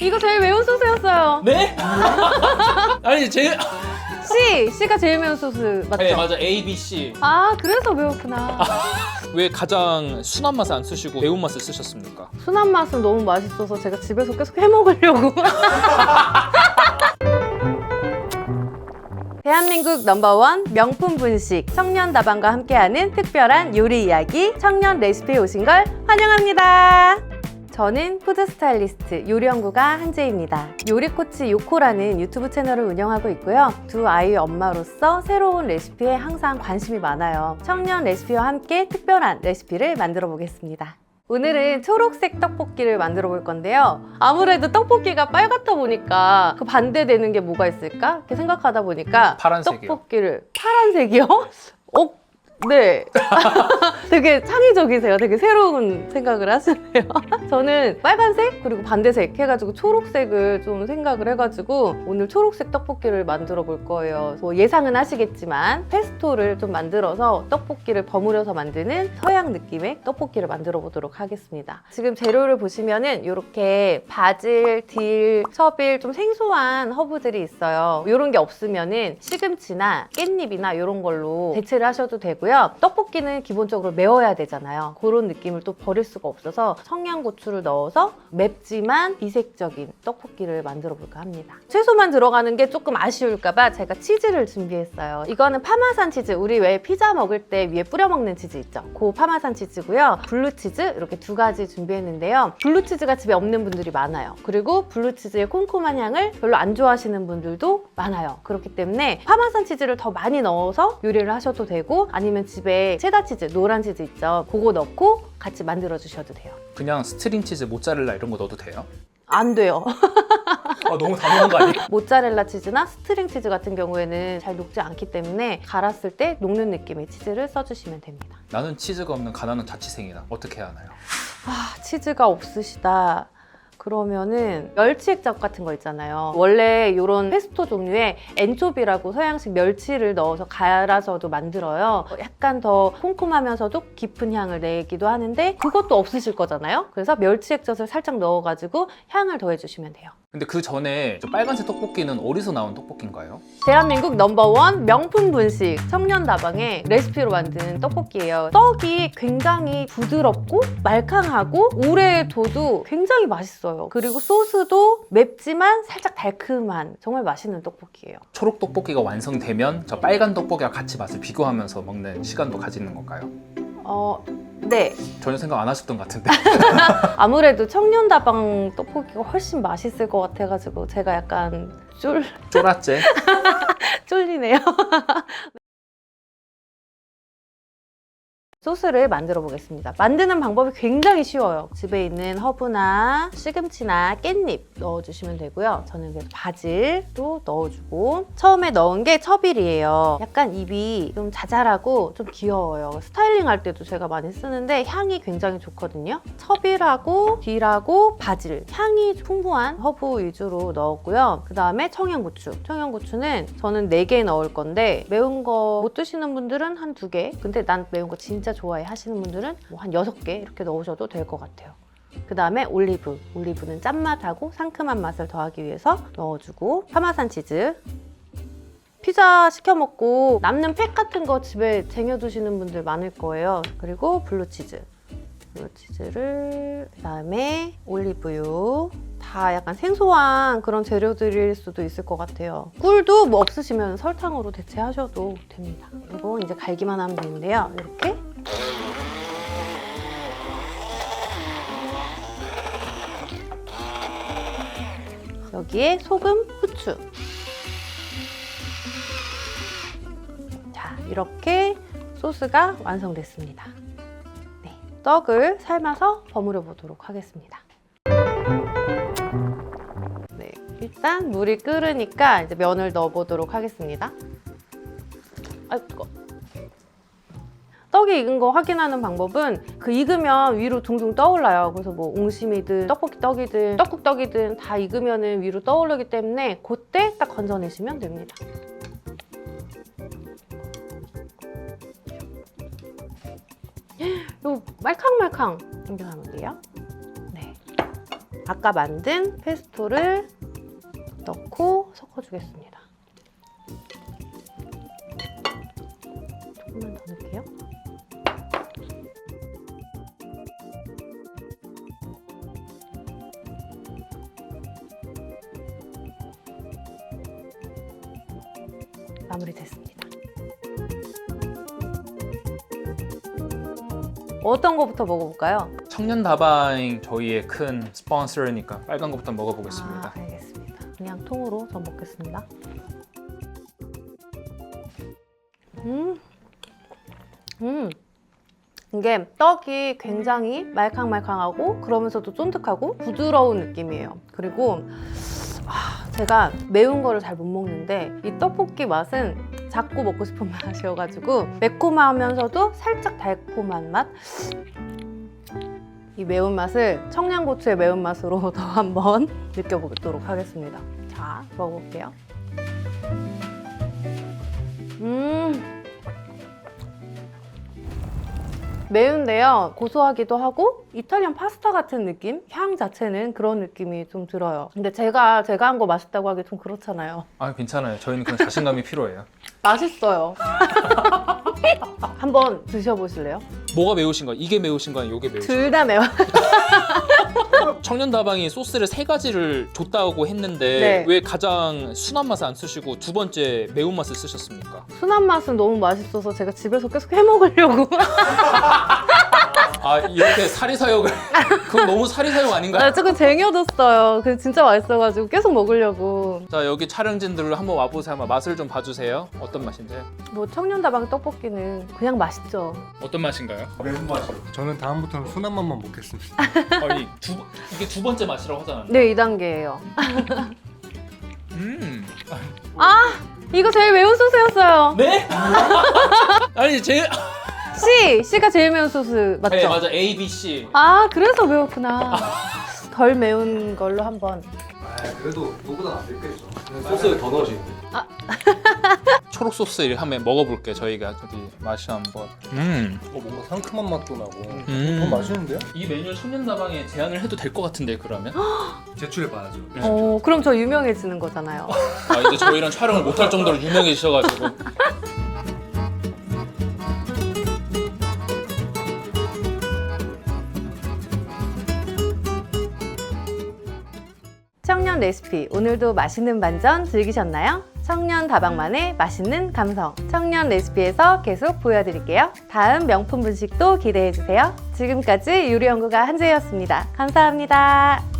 이거 제일 매운 소스였어요. 네? 아니 제 C, C가 제일 매운 소스 맞죠? 네 맞아 A, B, C 아 그래서 매웠구나. 왜 가장 순한 맛을 안 쓰시고 매운 맛을 쓰셨습니까? 순한 맛은 너무 맛있어서 제가 집에서 계속 해 먹으려고. 대한민국 넘버원 명품 분식 청년 다방과 함께하는 특별한 요리 이야기 청년 레시피에 오신 걸 환영합니다. 저는 푸드 스타일리스트 요리연구가 한재입니다. 요리코치 요코라는 유튜브 채널을 운영하고 있고요. 두 아이의 엄마로서 새로운 레시피에 항상 관심이 많아요. 청년 레시피와 함께 특별한 레시피를 만들어 보겠습니다. 오늘은 초록색 떡볶이를 만들어 볼 건데요. 아무래도 떡볶이가 빨갛다 보니까 그 반대되는 게 뭐가 있을까? 이렇게 생각하다 보니까 파란색이요. 떡볶이를 파란색이요? 어? 네. 되게 창의적이세요. 되게 새로운 생각을 하시네요. 저는 빨간색 그리고 반대색 해가지고 초록색을 좀 생각을 해가지고 오늘 초록색 떡볶이를 만들어 볼 거예요. 뭐 예상은 하시겠지만 페스토를 좀 만들어서 떡볶이를 버무려서 만드는 서양 느낌의 떡볶이를 만들어 보도록 하겠습니다. 지금 재료를 보시면은 이렇게 바질, 딜, 첩일 좀 생소한 허브들이 있어요. 이런 게 없으면은 시금치나 깻잎이나 이런 걸로 대체를 하셔도 되고요. 떡볶이는 기본적으로 매워야 되잖아요. 그런 느낌을 또 버릴 수가 없어서 청양고추를 넣어서 맵지만 이색적인 떡볶이를 만들어 볼까 합니다. 채소만 들어가는 게 조금 아쉬울까봐 제가 치즈를 준비했어요. 이거는 파마산 치즈, 우리 왜 피자 먹을 때 위에 뿌려 먹는 치즈 있죠? 그 파마산 치즈고요. 블루치즈 이렇게 두 가지 준비했는데요. 블루치즈가 집에 없는 분들이 많아요. 그리고 블루치즈의 콤콤한 향을 별로 안 좋아하시는 분들도 많아요. 그렇기 때문에 파마산 치즈를 더 많이 넣어서 요리를 하셔도 되고 아니면 집에 체다 치즈, 노란 치즈 있죠? 그거 넣고 같이 만들어 주셔도 돼요. 그냥 스트링 치즈, 모짜렐라 이런 거 넣어도 돼요? 안 돼요. 아 너무 당연한 거 아니에요? 모짜렐라 치즈나 스트링 치즈 같은 경우에는 잘 녹지 않기 때문에 갈았을 때 녹는 느낌의 치즈를 써주시면 됩니다. 나는 치즈가 없는 가난한 자취생이다. 어떻게 해야 하나요? 아, 치즈가 없으시다. 그러면은 멸치액젓 같은 거 있잖아요. 원래 이런 페스토 종류에 엔초비라고 서양식 멸치를 넣어서 갈아서도 만들어요. 약간 더 콩콩하면서도 깊은 향을 내기도 하는데 그것도 없으실 거잖아요. 그래서 멸치액젓을 살짝 넣어가지고 향을 더해주시면 돼요. 근데 그 전에 저 빨간색 떡볶이는 어디서 나온 떡볶이인가요? 대한민국 넘버원 명품 분식 청년 다방의 레시피로 만든 떡볶이예요. 떡이 굉장히 부드럽고 말캉하고 오래 둬도 굉장히 맛있어요. 그리고 소스도 맵지만 살짝 달큼한 정말 맛있는 떡볶이에요. 초록 떡볶이가 완성되면 저 빨간 떡볶이와 같이 맛을 비교하면서 먹는 시간도 가지는 건가요? 어, 네. 전혀 생각 안 하셨던 것 같은데. 아무래도 청년 다방 떡볶이가 훨씬 맛있을 것 같아가지고 제가 약간 쫄, 쫄았제. 쫄리네요. 소스를 만들어 보겠습니다. 만드는 방법이 굉장히 쉬워요. 집에 있는 허브나 시금치나 깻잎 넣어주시면 되고요. 저는 그래서 바질도 넣어주고 처음에 넣은 게 첩일이에요. 약간 입이 좀 자잘하고 좀 귀여워요. 스타일링 할 때도 제가 많이 쓰는데 향이 굉장히 좋거든요. 첩일하고 딜하고 바질 향이 풍부한 허브 위주로 넣었고요. 그 다음에 청양고추. 청양고추는 저는 4개 넣을 건데 매운 거 못 드시는 분들은 한 2개 근데 난 매운 거 진짜 좋아해 하시는 분들은 뭐 한 6개 이렇게 넣으셔도 될 것 같아요. 그 다음에 올리브. 올리브는 짠맛하고 상큼한 맛을 더하기 위해서 넣어주고 파마산 치즈. 피자 시켜 먹고 남는 팩 같은 거 집에 쟁여두시는 분들 많을 거예요. 그리고 블루치즈. 블루치즈를 그다음에 올리브유 다 약간 생소한 그런 재료들일 수도 있을 것 같아요. 꿀도 뭐 없으시면 설탕으로 대체하셔도 됩니다. 이거 이제 갈기만 하면 되는데요. 이렇게 여기에 소금, 후추. 자, 이렇게 소스가 완성됐습니다. 네, 떡을 삶아서 버무려 보도록 하겠습니다. 네, 일단 물이 끓으니까 이제 면을 넣어 보도록 하겠습니다. 아, 뜨거. 떡이 익은 거 확인하는 방법은 그 익으면 위로 둥둥 떠올라요. 그래서 뭐 옹심이든 떡볶이 떡이든 떡국 떡이든 다 익으면 위로 떠오르기 때문에 그때 딱 건져내시면 됩니다. 요 말캉말캉 이렇게 하면 돼요. 네. 아까 만든 페스토를 넣고 섞어주겠습니다. 조금만 더 넣을게요. 마무리됐습니다. 어떤 거부터 먹어볼까요? 청년 다방 저희의 큰 스폰서니까 빨간 거부터 먹어보겠습니다. 아, 알겠습니다. 그냥 통으로 전 먹겠습니다. 음, 음. 이게 떡이 굉장히 말캉말캉하고 그러면서도 쫀득하고 부드러운 느낌이에요. 그리고 아, 제가 매운 거를 잘 못 먹는데 이 떡볶이 맛은 자꾸 먹고 싶은 맛이어가지고 매콤하면서도 살짝 달콤한 맛. 이 매운맛을 청양고추의 매운맛으로 더 한번 느껴보도록 하겠습니다. 자, 먹어볼게요. 음. 매운데요. 고소하기도 하고 이탈리안 파스타 같은 느낌? 향 자체는 그런 느낌이 좀 들어요. 근데 제가 제가 한 거 맛있다고 하기 좀 그렇잖아요. 아 괜찮아요. 저희는 그런 자신감이 필요해요. 맛있어요. 한번 드셔보실래요? 뭐가 매우신 거야? 이게 매우신 거야? 이게 매우신 둘다 매워. 거야? 청년 다방이 소스를 세 가지를 줬다고 했는데 네. 왜 가장 순한 맛을 안 쓰시고 두 번째 매운 맛을 쓰셨습니까? 순한 맛은 너무 맛있어서 제가 집에서 계속 해 먹으려고. 아 이렇게 사리사욕을 그건 너무 사리사욕 아닌가요? 나 조금 쟁여뒀어요. 그 진짜 맛있어가지고 계속 먹으려고. 자 여기 촬영진들로 한번 와보세요. 한번 맛을 좀 봐주세요. 어떤 맛인지? 뭐 청년다방 떡볶이는 그냥 맛있죠. 어떤 맛인가요? 매운 맛이요. 저는 다음부터는 순한 맛만 먹겠습니다. 어, 이 두, 이게 두 번째 맛이라고 하잖아요. 네, 2단계예요. 음. 이거 제일 매운 소스였어요. 네? 아니 제일 C! C가 제일 매운 소스 맞죠? 네 맞아 A B C. 아, 그래서 매웠구나. 덜 매운 걸로 한번. 아, 그래도 누구보다 안 맵겠죠. 소스 더 넣으시는데. 초록 소스 이렇게 한번 먹어볼게 요 저희가 어디 맛이 한번. 음. 어, 뭔가 상큼한 맛도 나고. 음. 너무 맛있는데요? 이 메뉴 청년다방에 제안을 해도 될 것 같은데 그러면? 제출해 봐야죠. 어, 그럼 저 유명해지는 거잖아요. 아 이제 저희랑 촬영을 못할 정도로 유명해지셔가지고. 청년 레시피 오늘도 맛있는 반전 즐기셨나요? 청년 다방만의 맛있는 감성 청년 레시피에서 계속 보여드릴게요. 다음 명품 분식도 기대해주세요. 지금까지 요리연구가 한재였습니다. 감사합니다.